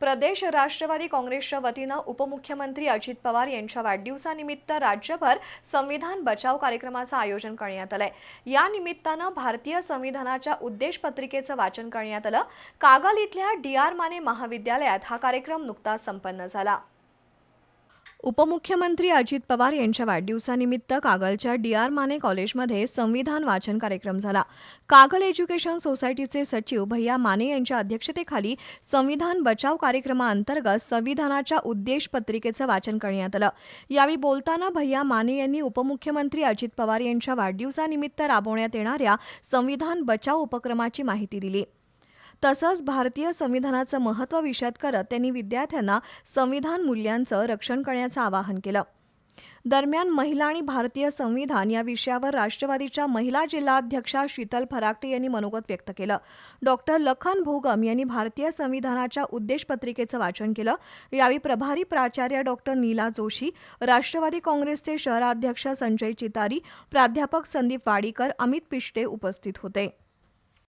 प्रदेश राष्ट्रवादी काँग्रेसच्या वतीनं उपमुख्यमंत्री अजित पवार यांच्या वाढदिवसानिमित्त राज्यभर संविधान बचाव कार्यक्रमाचं आयोजन करण्यात आलंय. या निमित्तानं भारतीय संविधानाच्या उद्देशपत्रिकेचं वाचन करण्यात आलं. कागल इथल्या डी आर माने महाविद्यालयात हा कार्यक्रम नुकताच संपन्न झाला. उपमुख्यमंत्री अजित पवार यांच्या वाढदिवसानिमित्त कागलच्या डी आर माने कॉलेजमध्ये संविधान वाचन कार्यक्रम झाला. कागल एज्युकेशन सोसायटीचे सचिव भैया माने यांच्या अध्यक्षतेखाली संविधान बचाव कार्यक्रमाअंतर्गत संविधानाच्या उद्देश पत्रिकेचं वाचन करण्यात आलं. यावेळी बोलताना भैया माने यांनी उपमुख्यमंत्री अजित पवार यांच्या वाढदिवसानिमित्त राबवण्यात येणाऱ्या संविधान बचाव उपक्रमाची माहिती दिली. तसंच भारतीय संविधानाचं महत्त्व विषद करत त्यांनी विद्यार्थ्यांना संविधान मूल्यांचं रक्षण करण्याचं आवाहन केलं. दरम्यान महिला आणि भारतीय संविधान या विषयावर राष्ट्रवादीच्या महिला जिल्हाध्यक्षा शीतल फराकटे यांनी मनोगत व्यक्त केलं. डॉक्टर लखन भोगम यांनी भारतीय संविधानाच्या उद्देशपत्रिकेचं वाचन केलं. यावेळी प्रभारी प्राचार्य डॉक्टर नीला जोशी राष्ट्रवादी काँग्रेसचे शहराध्यक्ष संजय चितारी प्राध्यापक संदीप वाडीकर अमित पिष्टे उपस्थित होते.